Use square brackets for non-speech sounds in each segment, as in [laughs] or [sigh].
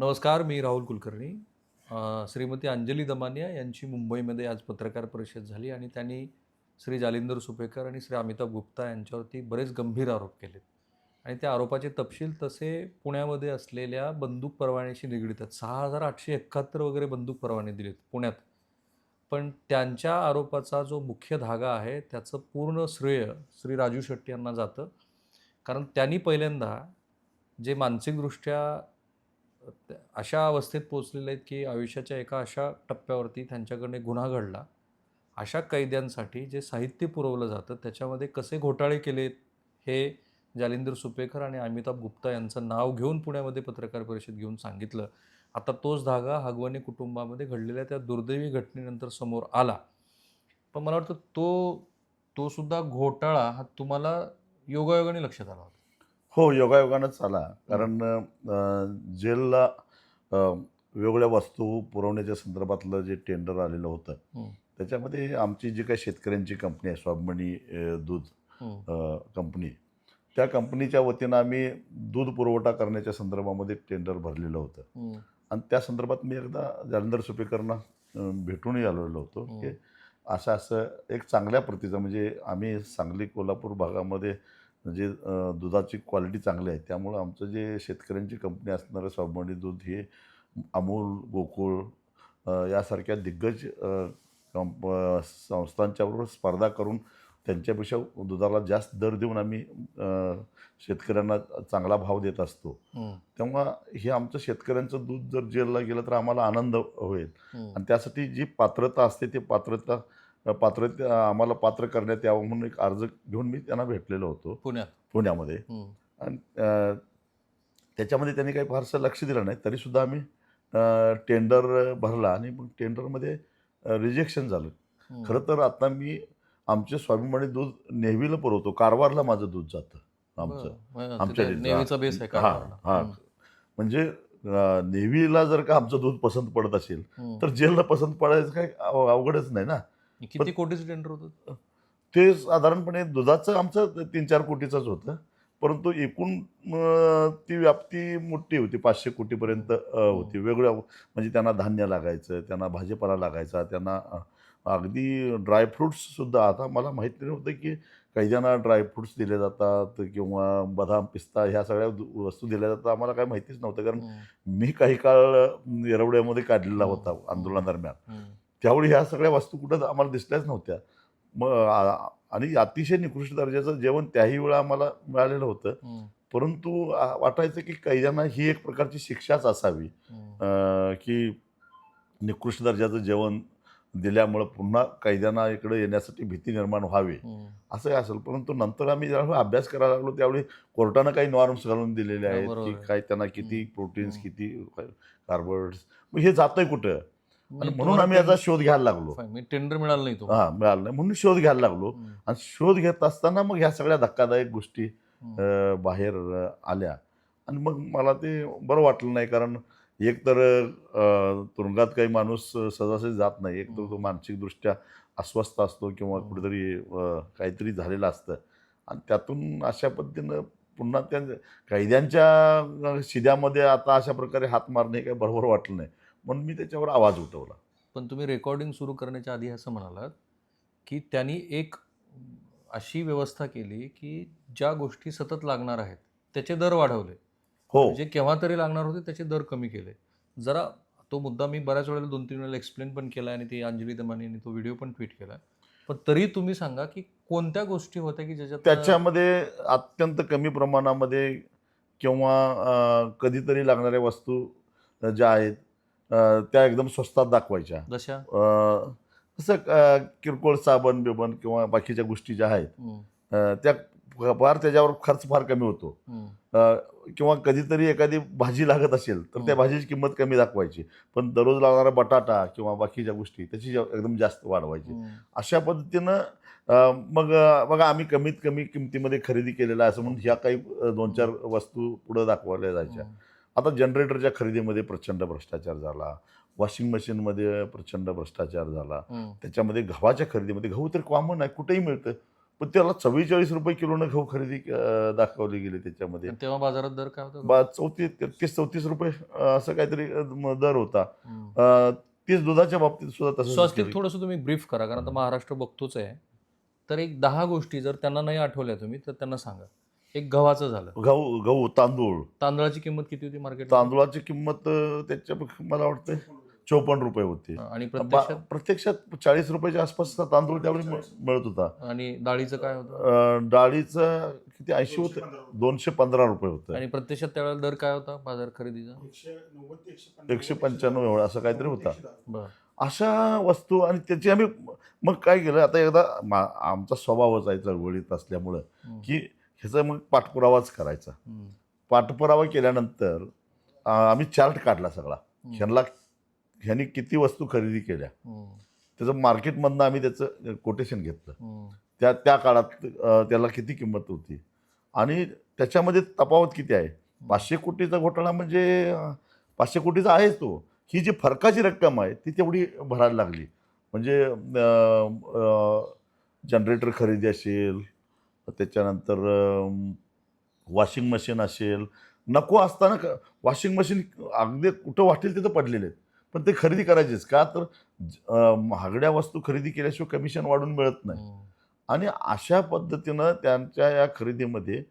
नमस्कार मी राहुल कुलकर्णी. श्रीमती अंजली दमानिया यांची मुंबईमध्ये आज पत्रकार परिषद झाली आणि त्यांनी श्री जालिंदर सुपेकर आणि श्री अमिताभ गुप्ता यांच्यावरती बरेच गंभीर आरोप केलेत. आणि त्या आरोपाचे तपशील तसे पुण्यामध्ये असलेल्या बंदूक परवान्याशी निगडीत आहेत. सहा हजार आठशे एकाहत्तर वगैरे बंदूक परवाने दिलेत पुण्यात. पण त्यांच्या आरोपाचा जो मुख्य धागा आहे त्याचं पूर्ण श्रेय श्री राजू शेट्टी यांना जातं. कारण त्यांनी पहिल्यांदा जे मानसिकदृष्ट्या अशा अवस्थेत पोचलेले आहेत की आयुष्याच्या एका अशा टप्प्यावरती त्यांच्याकडे गुन्हा घडला. अशा कैद्यांसाठी जे साहित्य पुरवलं जातं त्याच्यामध्ये कसे घोटाळे केलेत हे जालिंदर सुपेकर आणि अमिताभ गुप्ता यांचं नाव घेऊन पुण्यामध्ये पत्रकार परिषद घेऊन सांगितलं. आता तोच धागा हगवानी कुटुंबामध्ये घडलेल्या त्या दुर्दैवी घटनेनंतर समोर आला. पण मला वाटतं तो तो सुद्धा घोटाळा हा तुम्हाला योगायोगाने लक्षात आला होता. हो योगायोगानंच आला कारण जेलला वेगवेगळ्या वस्तू पुरवण्याच्या संदर्भातलं जे टेंडर आलेलं होतं. त्याच्यामध्ये आमची जी काही शेतकऱ्यांची कंपनी आहे स्वाभिमानी दूध कंपनी त्या कंपनीच्या वतीनं आम्ही दूध पुरवठा करण्याच्या संदर्भामध्ये टेंडर भरलेलं होतं. आणि त्या संदर्भात मी एकदा जालंधर सुपेकरांना भेटूनही आलेलो होतो. की असं असं एक चांगल्या प्रतीचं म्हणजे आम्ही सांगली कोल्हापूर भागामध्ये म्हणजे दुधाची क्वालिटी चांगली आहे त्यामुळं आमचं जे शेतकऱ्यांची कंपनी असणारं स्वाभिमानी दूध हे अमूल गोकुळ यासारख्या दिग्गज कंप संस्थांच्याबरोबर स्पर्धा करून त्यांच्यापेक्षा दुधाला जास्त दर देऊन आम्ही शेतकऱ्यांना चांगला भाव देत असतो. तेव्हा हे आमचं शेतकऱ्यांचं दूध जर जेलला गेलं तर आम्हाला आनंद होईल. आणि त्यासाठी जी पात्रता असते ते पात्रता पात्रता आम्हाला पात्र करण्यात यावं म्हणून एक अर्ज घेऊन मी त्यांना भेटलेलो होतो पुण्यात पुण्यामध्ये. आणि त्याच्यामध्ये त्यांनी काही फारसं लक्ष दिलं नाही तरीसुद्धा आम्ही टेंडर भरला आणि मग टेंडरमध्ये रिजेक्शन झालं. खरं तर आता मी आमचे स्वाभिमानी दूध नेव्हीला पुरवतो कारवारला माझं दूध जातं आमचं. म्हणजे आमच्या बेस आहे हा. हा. हं. म्हणजे नेव्हीला जर का आमचं दूध पसंत पडत असेल. तर जेलला पसंत पडायचं काही अव- अवघडच नाही ना किती कोटीचं टेंडर होतं? ते साधारणपणे दुधाचं आमचं तीन चार कोटीचंच होतं. परंतु एकूण ती व्याप्ती मोठी होती पाचशे कोटीपर्यंत होती. वेगळ्या म्हणजे त्यांना धान्य लागायचं त्यांना भाजीपाला लागायचा त्यांना अगदी ड्रायफ्रुट्स सुद्धा. आता मला माहिती नव्हतं की कैद्यांना ड्रायफ्रुट्स दिले जातात किंवा बदाम पिस्ता ह्या सगळ्या वस्तू दिल्या जातात आम्हाला काही माहितीच नव्हतं. कारण हं. मी काही काळ येरवड्यामध्ये काढलेला होता आंदोलनादरम्यान हं. त्यावेळी ह्या सगळ्या वस्तू कुठं आम्हाला दिसल्याच नव्हत्या मग आणि अतिशय निकृष्ट दर्जाचं जेवण त्याही वेळा आम्हाला मिळालेलं होतं. परंतु वाटायचं की कैद्यांना ही एक प्रकारची शिक्षाच असावी की निकृष्ट दर्जाचं जेवण दिल्यामुळं पुन्हा कैद्यांना इकडे येण्यासाठी भीती निर्माण व्हावी. असंही असेल परंतु नंतर आम्ही ज्यावेळी अभ्यास करायला लागलो त्यावेळी कोर्टानं काही नॉर्म्स घालून दिलेले आहेत की. काय त्यांना किती प्रोटीन्स. किती कार्बोहायड्रेट्स मग हे जातंय कुठं आणि म्हणून आम्ही याचा शोध घ्यायला लागलो. म्हणजे टेंडर मिळालं नाही तुम्हाला हा मिळालं नाही. म्हणून शोध घ्यायला लागलो. आणि शोध घेत असताना मग ह्या सगळ्या धक्कादायक गोष्टी बाहेर आल्या. आणि मग मला ते बरं वाटलं नाही कारण एक तर तुरुंगात काही माणूस सहजासहजी जात नाही. एक तर तो मानसिकदृष्ट्या अस्वस्थ असतो किंवा. कुठेतरी काहीतरी झालेलं असतं. आणि त्यातून अशा पद्धतीनं पुन्हा त्या कैद्यांच्या शिद्यामध्ये आता अशा प्रकारे हात मारणे काही बरोबर वाटलं नाही. म्हणून मी त्याच्यावर आवाज उठवला. पण तुम्ही रेकॉर्डिंग सुरू करण्याच्या आधी असं म्हणालात की त्यांनी एक अशी व्यवस्था केली की ज्या गोष्टी सतत लागणार आहेत त्याचे दर वाढवले. हो. जे केव्हा तरी लागणार होते त्याचे दर कमी केले. जरा तो मुद्दा मी बऱ्याच वेळेला दोन तीन वेळेला एक्सप्लेन पण केला आणि ती अंजली दमानी यांनी तो व्हिडिओ पण ट्विट केला पण तरी तुम्ही सांगा की कोणत्या गोष्टी होत्या की ज्याच्यात त्याच्यामध्ये अत्यंत कमी प्रमाणामध्ये किंवा कधीतरी लागणाऱ्या वस्तू ज्या आहेत त्या एकदम स्वस्तात दाखवायच्या. जशा? जसं किरकोळ साबण बिबन किंवा बाकीच्या गोष्टी ज्या आहेत त्या फार त्याच्यावर खर्च फार कमी होतो. किंवा कधीतरी एखादी भाजी लागत असेल तर त्या. भाजीची किंमत कमी दाखवायची. पण दररोज लागणारा बटाटा किंवा बाकीच्या गोष्टी त्याची एकदम जास्त वाढवायची अशा पद्धतीनं मग बघा आम्ही कमीत कमी किमतीमध्ये खरेदी केलेला असं म्हणून ह्या काही दोन चार वस्तू पुढं दाखवल्या जायच्या. आता जनरेटरच्या खरेदीमध्ये प्रचंड भ्रष्टाचार झाला. वॉशिंग मशीनमध्ये प्रचंड भ्रष्टाचार झाला. त्याच्यामध्ये गव्हाच्या खरेदीमध्ये गहू तर कॉमन आहे कुठेही मिळतं. पण त्याला चव्वेचाळीस रुपये किलोनं गहू खरेदी दाखवली गेली त्याच्यामध्ये. तेव्हा बाजारात दर काय होता? चौतीस तेहतीस चौतीस रुपये असं काहीतरी दर होता. तीच दुधाच्या बाबतीत सुद्धा केलं. थोडंसं तुम्ही ब्रीफ करा कारण आता महाराष्ट्र बघतोच आहे. तर एक दहा गोष्टी जर त्यांना नाही आठवल्या तुम्ही तर त्यांना सांगा. एक गव्हाचं झालं. गहू गहू तांदूळ. तांदळाची किंमत किती होती मार्केट तांदूळाची किंमत अं, त्याच्या मला वाटतं चोपन्न रुपये होती. आणि प्रत्यक्षात? प्रत्यक्षात चाळीस रुपयाच्या आसपास तांदूळ त्यावेळी मिळ- मिळत होता. आणि डाळीचं काय होतं? अं, डाळीचं किती? ऐंशी होतं. दोनशे पंधरा. रुपये होतं. आणि प्रत्यक्षात त्यावेळेला दर काय होता बाजार खरेदीचा? एकशे पंच्याण्णव. एवढा असं काहीतरी होता. बरं. अशा वस्तू आणि त्याची आम्ही मग काय केलं? आता एकदा मा- आमचा स्वभावच आहे चळवळीत असल्यामुळं. की ह्याचा मग पाठपुरावाच करायचा. पाठपुरावा केल्यानंतर आम्ही चार्ट काढला सगळा. ह्यांना ह्यांनी किती वस्तू खरेदी केल्या? हम्म. त्याचं मार्केटमधनं आम्ही त्याचं कोटेशन घेतलं. हम्म. त्या त्या काळात त्याला किती किंमत होती? आणि त्याच्यामध्ये तफावत किती आहे? पाचशे कोटीचा घोटाळा म्हणजे पाचशे कोटीचा आहेच तो. ही जी फरकाची रक्कम आहे ती तेवढी भरायला लागली. म्हणजे जनरेटर खरेदी असेल त्याच्यानंतर वॉशिंग मशीन असेल नको असताना वॉशिंग मशीन अगदी कुठं वाटेल तिथं पडलेले आहेत पण ते खरेदी करायचेच का तर महागड्या वस्तू खरेदी केल्याशिवाय कमिशन वाढून मिळत नाही हम्म. आणि अशा पद्धतीनं त्यांच्या या खरेदीमध्ये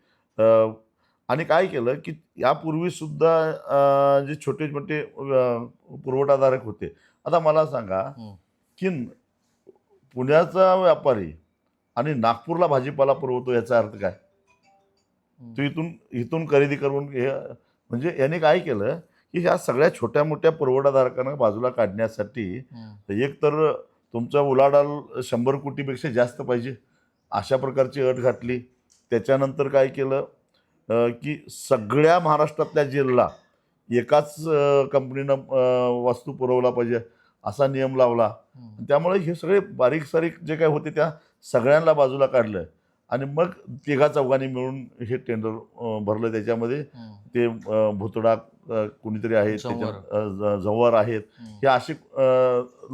आणि काय केलं की यापूर्वीसुद्धा जे छोटे मोठे अ, पुरवठादारक होते आता मला सांगा हं. की पुण्याचा व्यापारी आणि नागपूरला भाजीपाला पुरवतो याचा अर्थ काय? तो इथून इथून खरेदी करून हे म्हणजे याने काय केलं की ह्या सगळ्या छोट्या मोठ्या पुरवठादारकांना बाजूला काढण्यासाठी. एक तर तुमचा उलाढाल शंभर कोटीपेक्षा जास्त पाहिजे. अशा प्रकारची अट घातली. त्याच्यानंतर काय केलं? की सगळ्या महाराष्ट्रातल्या जेलला एकाच कंपनीनं वस्तू पुरवला पाहिजे असा नियम लावला. त्यामुळे हे सगळे बारीक सारीक जे काय होते त्या सगळ्यांना बाजूला काढलं आणि मग तिघा चौघांनी मिळून हे टेंडर भरलं त्याच्यामध्ये. ते भुतडा कुणीतरी आहेत जव्हार. त्याच्या जव्हार आहेत. हे असे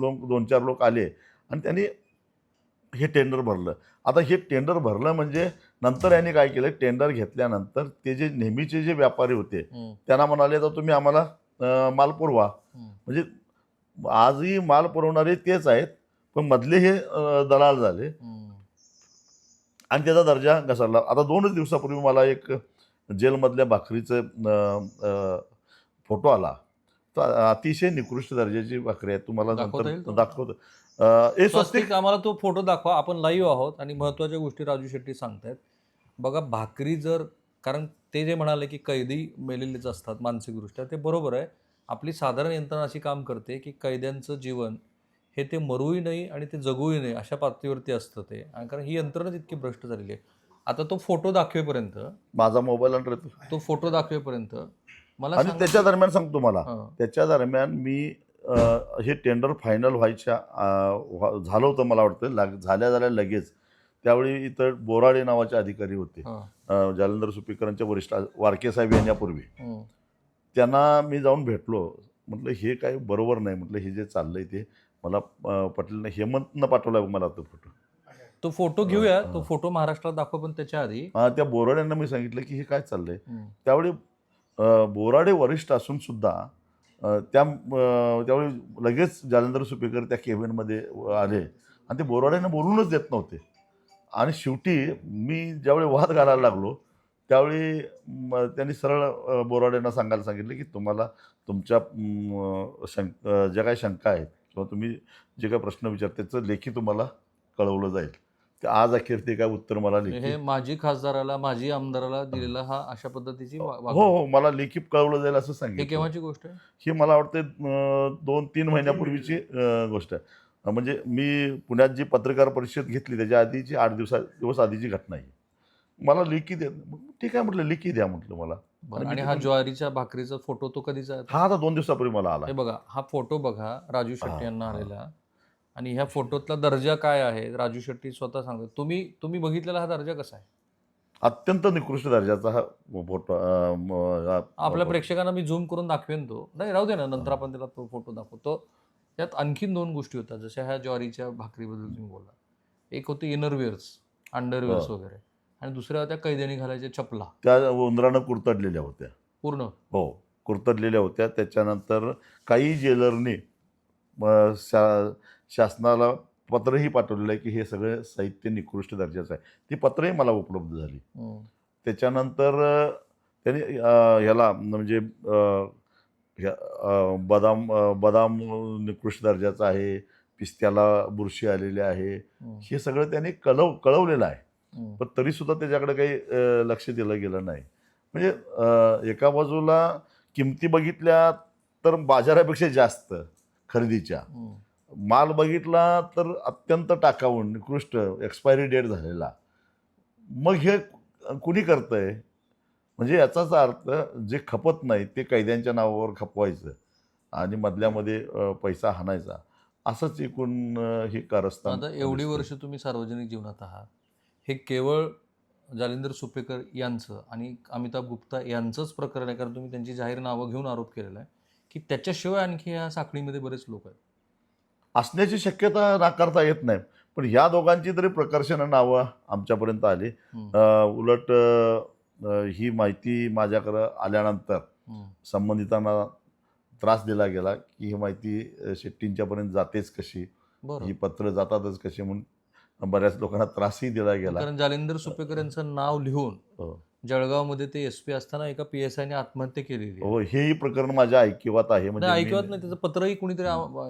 लोक दोन चार लोक आले आणि त्यांनी हे टेंडर भरलं आता हे टेंडर भरलं म्हणजे नंतर यांनी काय केलं टेंडर घेतल्यानंतर ते जे नेहमीचे जे व्यापारी होते. त्यांना म्हणाले तर तुम्ही आम्हाला माल पुरवा. म्हणजे आजही माल पुरवणारे तेच आहेत पण मधले हे दलाल झाले. आणि त्याचा दर्जा घसरला. आता दोनच दिवसापूर्वी मला एक जेलमधल्या भाकरीचं फोटो आला. तर अतिशय निकृष्ट दर्जाची भाकरी आहे. तुम्हाला दाखवता नंतर? दाखवतो. हे स्वस्तिक आम्हाला तो फोटो दाखवा. आपण लाईव्ह आहोत आणि महत्त्वाच्या गोष्टी राजू शेट्टी सांगतायत. बघा भाकरी जर कारण ते जे म्हणाले की कैदी मेलेलेच असतात मानसिकदृष्ट्या ते बरोबर आहे. आपली साधारण यंत्रणा अशी काम करते की कैद्यांचं जीवन हे ते मरूही नाही आणि ते जगूही नाही अशा पातळीवरती असतं ते. आणि कारण ही यंत्रणा इतकी भ्रष्ट झालेली आहे. आता तो फोटो दाखवेपर्यंत माझा मोबाईल अंडर येतो तो फोटो दाखवेपर्यंत मला आणि त्याच्या दरम्यान सांगतो मला. त्याच्या दरम्यान मी हे टेंडर फायनल व्हायच्या झालं होतं मला वाटतं. लाग झाल्या झाल्या लगेच. त्यावेळी इथं बोराडे नावाचे अधिकारी होते. जालंधर सुपीकरांच्या वरिष्ठ वारके साहेब येण्यापूर्वी. त्यांना मी जाऊन भेटलो. म्हटलं हे काय बरोबर नाही. म्हटलं हे जे चाललंय ते मला अ, पटलं नाही हेमंतनं पाठवला मला तो फोटो. तो फोटो घेऊया. तो फोटो महाराष्ट्रात दाखवा पण त्याच्या आधी. हा, त्या बोराड्यांना मी सांगितलं की हे काय चाललंय. त्यावेळी बोराडे वरिष्ठ असून सुद्धा त्या त्यावेळी लगेच जालंधर सुपेकर त्या केबिनमध्ये आले. आणि ते बोराड्यांना बोलूनच देत नव्हते. आणि शेवटी मी ज्यावेळी वाद घालायला लागलो त्यावेळी त्यांनी सरळ बोराड्यांना सांगायला सांगितलं की तुम्हाला तुमच्या शंक ज्या काही शंका आहेत किंवा तुम्ही जे काही प्रश्न विचार त्याचं लेखी तुम्हाला कळवलं जाईल. ते आज अखेर ते काय उत्तर मला हे माजी खासदाराला माजी आमदाराला दिलेला हा अशा पद्धतीची हो. हो मला लेखी कळवलं जाईल असं सांगितलं. केव्हाची गोष्ट आहे? ही मला वाटते दोन तीन महिन्यापूर्वीची गोष्ट आहे. म्हणजे मी पुण्यात जी पत्रकार परिषद घेतली त्याच्या आधीची आठ दिवसा दिवस आधीची घटना आहे. मला लेखी द्या ठीक आहे म्हटलं लेखी द्या म्हटलं मला. बरं, आणि हा ज्वारीच्या भाकरीचा फोटो तो कधीचा आहे? हा आता दोन दिवसापूर्वी मला आला हे बघा हा फोटो बघा राजू शेट्टी यांना हा. आलेला. आणि ह्या फोटोतला दर्जा काय आहे? राजू शेट्टी स्वतः सांगतात. तुम्ही तुम्ही बघितलेला हा दर्जा कसा आहे? अत्यंत निकृष्ट दर्जाचा हा फोटो अं, म- हा- आपल्या प्रेक्षकांना मी झूम करून दाखवेन तो. नाही राहू दे ना नंतर आपण त्याला तो फोटो दाखवतो. त्यात आणखीन दोन गोष्टी होत्या जशा ह्या ज्वारीच्या भाकरीबद्दल तुम्ही बोला एक होती इनरवेअर्स अंडरवेअर्स हो. वगैरे. आणि दुसऱ्या होत्या कैद्यानी घालायच्या चपला त्या उंदरानं कुरतडलेल्या होत्या. पूर्ण? हो कुरतडलेल्या होत्या. त्याच्यानंतर काही जेलरनी शा शासनाला पत्रही पाठवलेलं आहे की हे सगळं साहित्य निकृष्ट दर्जाचं आहे. ती पत्रही मला उपलब्ध झाली. हम्म. त्याच्यानंतर त्यांनी ह्याला म्हणजे बदाम बदाम निकृष्ट दर्जाचा आहे पिस्त्याला बुरशी आलेली आहे. हम्म. हे सगळं त्यांनी कळव कळवलेलं आहे. पण तरीसुद्धा त्याच्याकडे काही लक्ष दिलं गेलं नाही. म्हणजे एका बाजूला किमती बघितल्या तर बाजारापेक्षा जास्त खरेदीच्या. माल बघितला तर अत्यंत टाकाऊ निकृष्ट एक्सपायरी डेट झालेला. मग हे कुणी करतंय? म्हणजे याचाच अर्थ जे खपत नाही ते कैद्यांच्या नावावर खपवायचं आणि मधल्यामध्ये पैसा हाणायचा. असंच एकूण हे कारस्थान आता एवढी. वर्ष तुम्ही सार्वजनिक जीवनात आहात. हे केवळ जालिंदर सुपेकर यांचं आणि अमिताभ गुप्ता यांचंच प्रकरण आहे कारण तुम्ही त्यांची जाहीर नावं घेऊन आरोप केलेला आहे की त्याच्याशिवाय आणखी या साखळीमध्ये बरेच लोक आहेत. असण्याची शक्यता नाकारता येत नाही पण ह्या दोघांची तरी प्रकर्षण नावं आमच्यापर्यंत आली. उलट ही माहिती माझ्याकडं आल्यानंतर. संबंधितांना त्रास दिला गेला की ही माहिती शेट्टींच्यापर्यंत जातेच कशी? ही पत्र जातातच कशी? म्हणून बऱ्याच लोकांना त्रासही दिला गेला कारण जालिंदर सुपेकर यांचं नाव लिहून हो. जळगावमध्ये ते एस पी असताना एका पी एस आयने आत्महत्या केलेली. हो हेही प्रकरण माझ्या ऐकिवात आहे नाही मी- ऐकवत नाही त्याचं पत्रही कुणीतरी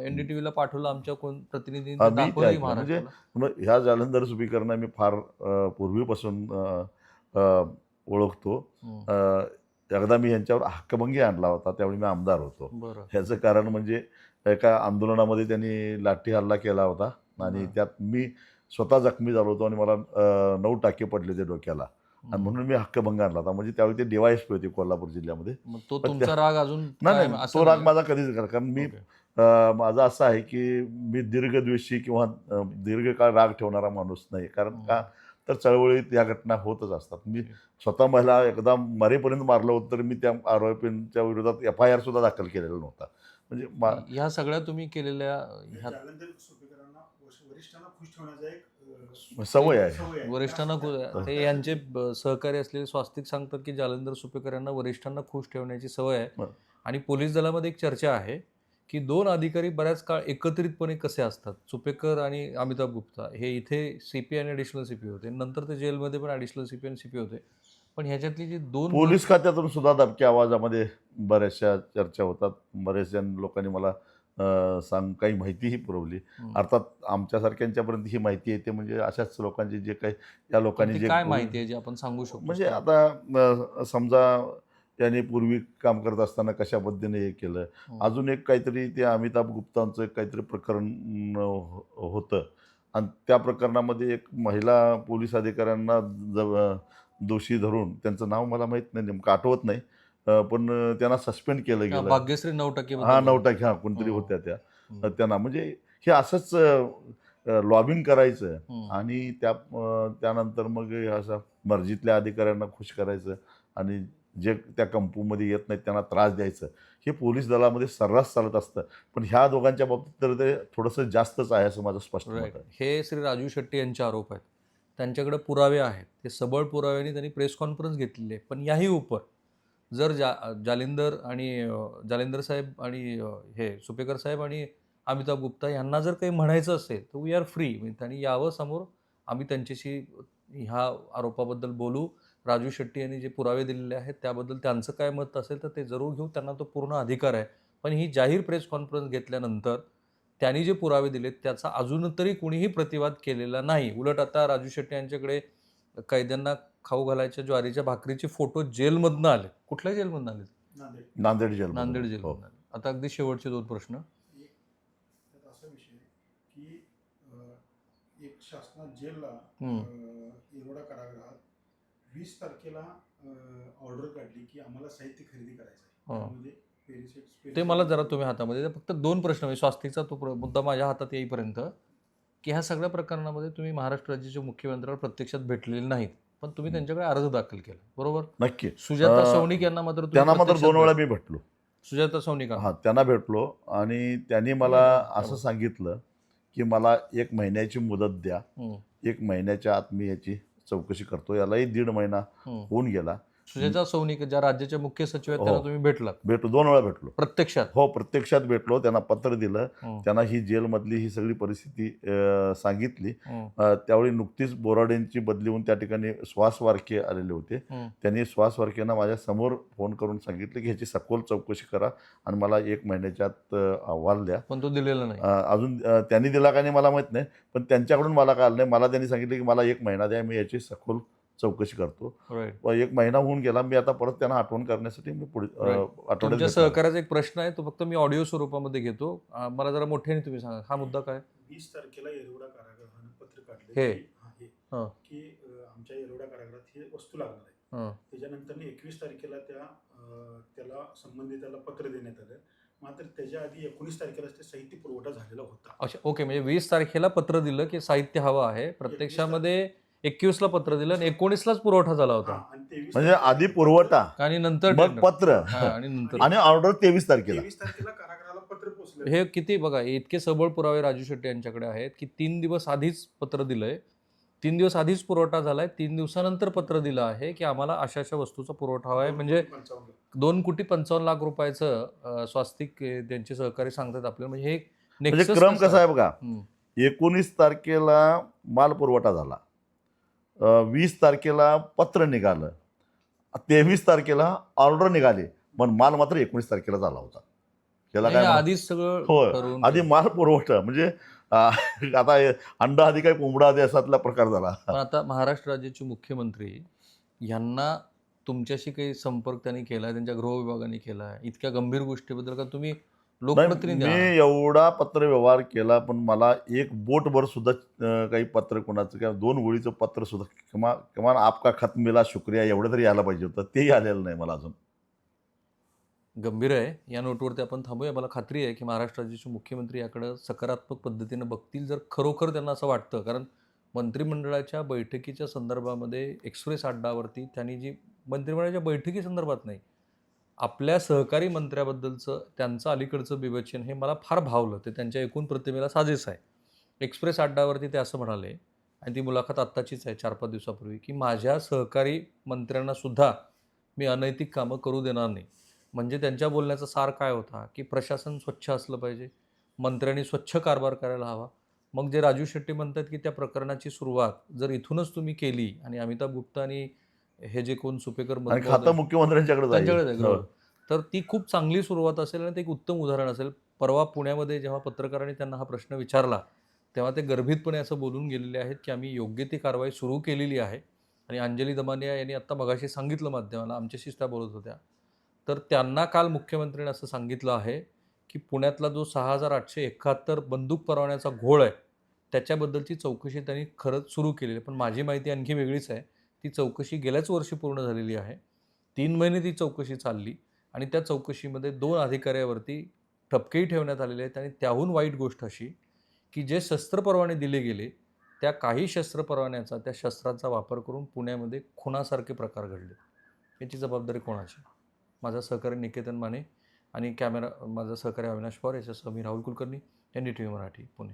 एनडीटीव्हीला पाठवलं आमच्या कोण प्रतिनिधींनी ऐकलं. म्हणजे ह्या जालंधर सुपीकरणं मी फार पूर्वीपासून ओळखतो एकदा मी यांच्यावर हक्कभंगी आणला होता त्यावेळी मी आमदार होतो ह्याचं कारण म्हणजे एका आंदोलनामध्ये त्यांनी लाठी हल्ला केला होता आणि. त्यात मी स्वतः जखमी झालो होतो आणि मला नऊ टाके पडले होते डोक्याला आणि. म्हणून मी हक्कभंग आणला होता म्हणजे त्यावेळी ते डीवायएसपी होते कोल्हापूर जिल्ह्यामध्ये तो तुमचा राग अजून नाही नाही असं तो राग नाही? माझा कधीच करा कारण मी माझं असं आहे की मी दीर्घद्वेषी किंवा दीर्घकाळ राग ठेवणारा माणूस नाही कारण. का तर चळवळीत या घटना होतच असतात मी. स्वतः मला एकदा मरेपर्यंत मारलं होतं तर मी त्या आरोपींच्या विरोधात एफ आय आर सुद्धा दाखल केलेला नव्हता म्हणजे मा- ह्या सगळ्या तुम्ही केलेल्या ह्या वरिष्ठांना खुश ठेवण्याचा एक अ, सवय आहे. सवय. वरिष्ठांना खु- ते यांचे ब- सहकारी असलेले स्वास्तिक सांगतात की जालंधर सुपेकर यांना वरिष्ठांना खुश ठेवण्याची सवय आहे बरं. आणि पोलीस दलामध्ये एक चर्चा आहे की दोन अधिकारी बऱ्याच काळ एकत्रितपणे कसे असतात सुपेकर आणि अमिताभ गुप्ता हे इथे सीपी आणि ॲडिशनल सीपी होते नंतर ते जेलमध्ये पण ॲडिशनल सीपी आणि सीपी होते पण ह्याच्यातली जी दोन पोलीस खात्यातून सुद्धा दबक्या आवाजामध्ये बऱ्याचशा चर्चा होतात बऱ्याचशा लोकांनी मला सांग काही माहितीही पुरवली. अर्थात आमच्यासारख्यांच्यापर्यंत ही माहिती येते म्हणजे अशाच लोकांची जे काही या लोकांनी जे काय माहिती आहे जी आपण सांगू शकतो? म्हणजे आता समजा त्याने पूर्वी काम करत असताना कशा पद्धतीने हे केलं. अजून एक काहीतरी ते अमिताभ गुप्तांचं एक काहीतरी प्रकरण हो- होतं. आणि त्या प्रकरणामध्ये एक महिला पोलीस अधिकाऱ्यांना ज- दोषी धरून त्यांचं नाव मला माहीत नाही नेमकं आठवत नाही. पण त्यांना सस्पेंड केलं गेलं. भाग्यश्री नऊ टक्के हा नऊ टक्के हा कोणतरी हं. होत्या त्या. त्यांना म्हणजे हे असंच लॉबिंग करायचं. आणि त्या त्यानंतर मग असं मर्जीतल्या अधिकाऱ्यांना खुश करायचं आणि जे त्या कंपूमध्ये येत नाहीत त्यांना त्रास द्यायचं. हे पोलीस दलामध्ये सर्रास चालत असतं. पण ह्या दोघांच्या बाबतीत तर ते थोडंसं जास्तच आहे असं माझं स्पष्ट मत राईट आहे. हे श्री राजू शेट्टी यांचे आरोप आहेत. त्यांच्याकडे पुरावे आहेत. ते सबळ पुराव्यांनी त्यांनी प्रेस कॉन्फरन्स घेतलेली आहे पण याही उपर जर जा जालिंदर आणि जालिंदर साहेब आणि हे सुपेकर साहेब आणि अमिताभ गुप्ता यांना जर काही म्हणायचं असेल तर वी आर फ्री म्हणजे त्यांनी यावं समोर आम्ही त्यांच्याशी ह्या आरोपाबद्दल बोलू. राजू शेट्टी यांनी जे पुरावे दिलेले आहेत त्याबद्दल त्यांचं काय मत असेल तर ते जरूर घेऊ. त्यांना तो पूर्ण अधिकार आहे. पण ही जाहीर प्रेस कॉन्फरन्स घेतल्यानंतर त्यांनी जे पुरावे दिलेत त्याचा अजून तरी कुणीही प्रतिवाद केलेला नाही. उलट आता राजू शेट्टी यांच्याकडे कैद्यांना खाऊ घालायच्या ज्वारीच्या भाकरीचे फोटो जेलमधनं आले. कुठल्या जेलमधनं आले नांदेड नांदेड जेल नांदेड जेलमधनं आले. आता अगदी शेवटचे दोन प्रश्न. एक त्यात असा विषय की अ, एक शासनात जेलला हम्म. अ, येरवडा कारागृहात वीस तारखेला ऑर्डर काढली की आम्हाला साहित्य खरेदी करायचं आहे. हां. त्यामध्ये ते मला जरा तुम्ही हातामध्ये द्या. फक्त दोन प्रश्न म्हणजे स्वास्तिकचा तो प्र- मुद्दा माझ्या हातात येईपर्यंत की ह्या सगळ्या प्रकरणामध्ये तुम्ही महाराष्ट्र राज्याच्या मुख्यमंत्र्याला प्रत्यक्षात भेटलेले नाहीत. पण तुम्ही त्यांच्याकडे अर्ज दाखल केला. बरोबर? नक्की. सुजाता सौनिक यांना मात्र त्यांना मात्र दोन वेळा मी भेटलो. सुजाता सौनिक हा त्यांना भेटलो आणि त्यांनी मला. असं सांगितलं की मला एक महिन्याची मुदत द्या. एक महिन्याच्या आत मी याची चौकशी करतो. यालाही दीड महिना. होऊन गेला. सुजाता सौनिक ज्या राज्याच्या मुख्य सचिव आहेत हो. त्यांना तुम्ही भेटलात. भेटलो दोन वेळा भेटलो. प्रत्यक्षात? हो प्रत्यक्षात भेटलो. त्यांना पत्र दिलं. हं. त्यांना ही जेलमधली ही सगळी परिस्थिती सांगितली. हं. त्यावेळी नुकतीच बोराडेंची बदली होऊन त्या ठिकाणी श्वास वारके आलेले होते. त्यांनी श्वास वारकेंना माझ्यासमोर फोन करून सांगितलं की ह्याची सखोल चौकशी करा आणि मला एक महिन्याच्या आत अहवाल द्या. पण तो दिलेला नाही. अजून त्यांनी दिला का नाही मला माहीत नाही. पण त्यांच्याकडून मला कळलं नाही. मला त्यांनी सांगितलं की मला एक महिना द्या मी याची सखोल चौकशी करतो व एक महिना होऊन गेला मी आता परत त्यांना आठवण करण्यासाठी मी पुढे. आठवड्यात. सहकार्याचा एक प्रश्न आहे तो फक्त मी ऑडिओ स्वरूपामध्ये घेतो मला जरा मोठ्याने तुम्ही सांगा हा मुद्दा काय वीस तारखेला येरवडा कारागृहानं पत्र काढले हे. की- हा, हे. हा. आमच्या येरवडा कारागृहात ही वस्तू लागणार आहे हं. त्याच्यानंतर एकवीस तारखेला त्या त्याला संबंधिताला पत्र देण्यात आलं मात्र त्याच्या आधी एकोणीस तारखेला ते साहित्य पुरवठा झालेला होता अच्छा ओके म्हणजे वीस तारखेला पत्र दिलं की साहित्य हवं आहे प्रत्यक्षामध्ये एकवीसला पत्र दिलं आणि एकोणीसलाच पुरवठा झाला होता. म्हणजे आधी पुरवठा आणि नंतर मग tender. पत्र. हा, आणि नंतर. आणि ऑर्डर तेवीस तारखेला. तेवीस तारखेला कारागृहाला पत्र पोहोचलं हे किती बघा इतके सबळ पुरावे राजू शेट्टी यांच्याकडे आहेत की तीन दिवस आधीच पत्र दिलंय. तीन दिवस आधीच पुरवठा झालाय. तीन दिवसानंतर पत्र दिलं आहे की आम्हाला अशा अशा वस्तूचा पुरवठा हवा आहे म्हणजे पंचावन्न. दोन कोटी पंचावन्न लाख रुपयाचं अं, स्वास्तिक अं, त्यांचे सहकारी सांगतात आपल्याला. म्हणजे हे एक म्हणजे क्रम कसा आहे बघा. हम्म. एकोणीस तारखेला माल पुरवठा झाला. वीस तारखेला पत्र निघालं. तेवीस तारखेला ऑर्डर निघाली. पण माल मात्र एकोणीस तारखेला झाला होता. त्याला नाही, काय आधीच सगळं. ठरवून आधी माल पुरवठा. म्हणजे [laughs] आता हे अंडा आधी काय कोंबडा आधी असातला प्रकार झाला. पण आता महाराष्ट्र राज्याचे मुख्यमंत्री यांना तुमच्याशी काही संपर्क त्यांनी केला त्यांच्या गृह विभागाने केला इतक्या गंभीर गोष्टीबद्दल का तुम्ही लोकप्रतिनिधी मी. एवढा पत्र व्यवहार केला पण मला एक बोटभर सुद्धा काही पत्र कोणाचं किंवा दोन ओळीचं पत्र सुद्धा किंवा किमान आपका खत मिला शुक्रिया एवढं तरी यायला पाहिजे होतं. तेही आलेलं नाही मला अजून. गंभीर आहे. या नोटवरती आपण थांबूया. मला खात्री आहे की महाराष्ट्र राज्याचे मुख्यमंत्री याकडे सकारात्मक पद्धतीने बघतील जर खरोखर त्यांना असं वाटतं. कारण मंत्रिमंडळाच्या बैठकीच्या संदर्भामध्ये एक्सप्रेस अड्डावरती त्यांनी जी मंत्रिमंडळाच्या बैठकीसंदर्भात नाही आपल्या सहकारी मंत्र्याबद्दलचं त्यांचं अलीकडचं विवेचन हे मला फार भावलं. ते त्यांच्या एकूण प्रतिमेला साजेस आहे. एक्सप्रेस अड्डावरती ते असं म्हणाले आणि ती मुलाखत आत्ताचीच आहे चार पाच दिवसापूर्वी की माझ्या सहकारी मंत्र्यांनासुद्धा मी अनैतिक कामं करू देणार नाही. म्हणजे त्यांच्या बोलण्याचा सार काय होता? की प्रशासन स्वच्छ असलं पाहिजे मंत्र्यांनी स्वच्छ कारभार करायला हवा. मग जे राजू शेट्टी म्हणतात की त्या प्रकरणाची सुरुवात जर इथूनच तुम्ही केली आणि अमिताभ गुप्ता आणि हे जे कोण सुपेकर खातं मुख्यमंत्र्यांच्याकडे त्यांच्याकडे गृह. तर ती खूप चांगली सुरुवात असेल आणि ते एक उत्तम उदाहरण असेल. परवा पुण्यामध्ये जेव्हा पत्रकारांनी त्यांना हा प्रश्न विचारला तेव्हा ते गर्भितपणे असं बोलून गेलेले आहेत की आम्ही योग्य ती कारवाई सुरू केलेली आहे. आणि अंजली दमानिया यांनी आत्ता मगाशी सांगितलं माध्यमाला आमच्याशीच त्या बोलत होत्या. तर त्यांना काल मुख्यमंत्र्यांनी असं सांगितलं आहे की पुण्यातला जो सहा हजार आठशे एकाहत्तर बंदूक परवान्याचा घोळ आहे त्याच्याबद्दलची चौकशी त्यांनी खरंच सुरू केलेली आहे. पण माझी माहिती आणखी वेगळीच आहे. ती चौकशी गेल्याच वर्षी पूर्ण झालेली आहे. तीन महिने ती चौकशी चालली आणि त्या चौकशीमध्ये दोन अधिकाऱ्यावरती ठपकेही ठेवण्यात आलेले आहेत आणि त्याहून वाईट गोष्ट अशी की जे शस्त्र परवाने दिले गेले त्या काही शस्त्र परवान्याचा त्या शस्त्राचा वापर करून पुण्यामध्ये खुनासारखे प्रकार घडले. याची जबाबदारी कोणाची? माझा सहकारी निकेतन माने आणि कॅमेरा माझा सहकारी अविनाश पवार याच्यासह मी Rahul Kulkarni N D T V Marathi Pune.